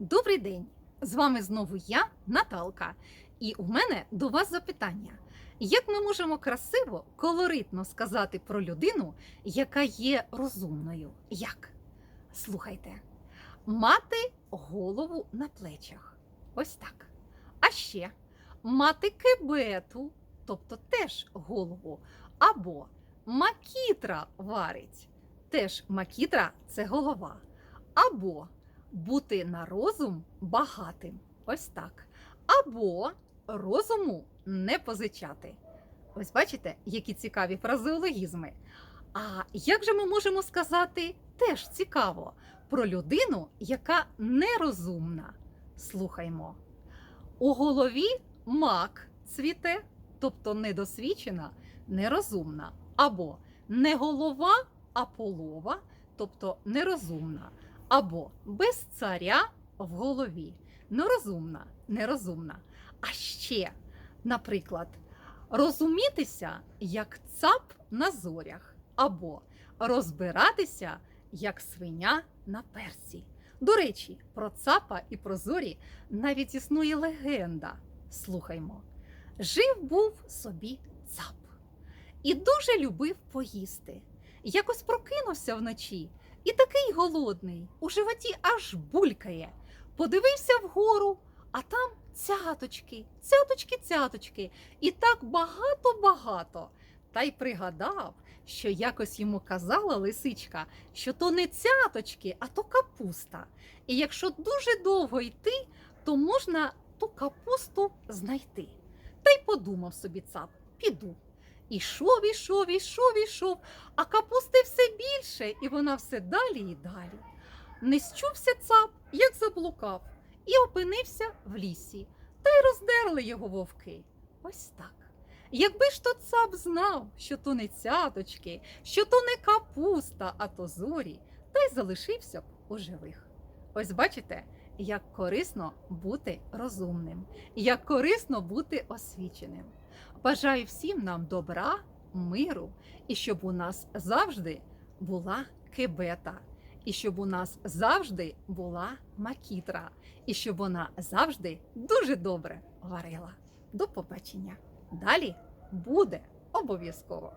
Добрий день! З вами знову я, Наталка. І у мене до вас запитання: як ми можемо красиво, колоритно сказати про людину, яка є розумною? Як? Слухайте, мати голову на плечах. Ось так. А ще мати кебету, тобто теж голову, або макітра варить. Теж макітра це голова. Або бути на розум багатим. Ось так. Або розуму не позичати. Ось бачите, які цікаві фразеологізми. А як же ми можемо сказати теж цікаво про людину, яка нерозумна? Слухаймо. У голові мак цвіте, тобто недосвідчена, нерозумна. Або не голова, а полова, тобто нерозумна або без царя в голові. Нерозумна, нерозумна. А ще, наприклад, розумітися як цап на зорях, або розбиратися як свиня на персі. До речі, про цапа і про зорі навіть існує легенда. Слухаймо. Жив був собі цап і дуже любив поїсти. Якось прокинувся вночі і такий голодний, у животі аж булькає. Подивився вгору, а там цяточки, цяточки, цяточки, і так багато-багато. Та й пригадав, що якось йому казала лисичка, що то не цяточки, а то капуста. І якщо дуже довго йти, то можна ту капусту знайти. Та й подумав собі цап, піду. Ішов, ішов, ішов, ішов, а капусти все більше, і вона все далі і далі. Не счувся цап, як заблукав, і опинився в лісі, та й роздерли його вовки. Ось так. Якби ж то цап знав, що то не цяточки, що то не капуста, а то зорі, та й залишився б у живих. Ось бачите, як корисно бути розумним, як корисно бути освіченим. Бажаю всім нам добра, миру і щоб у нас завжди була кебета, і щоб у нас завжди була макітра, і щоб вона завжди дуже добре варила. До побачення! Далі буде обов'язково.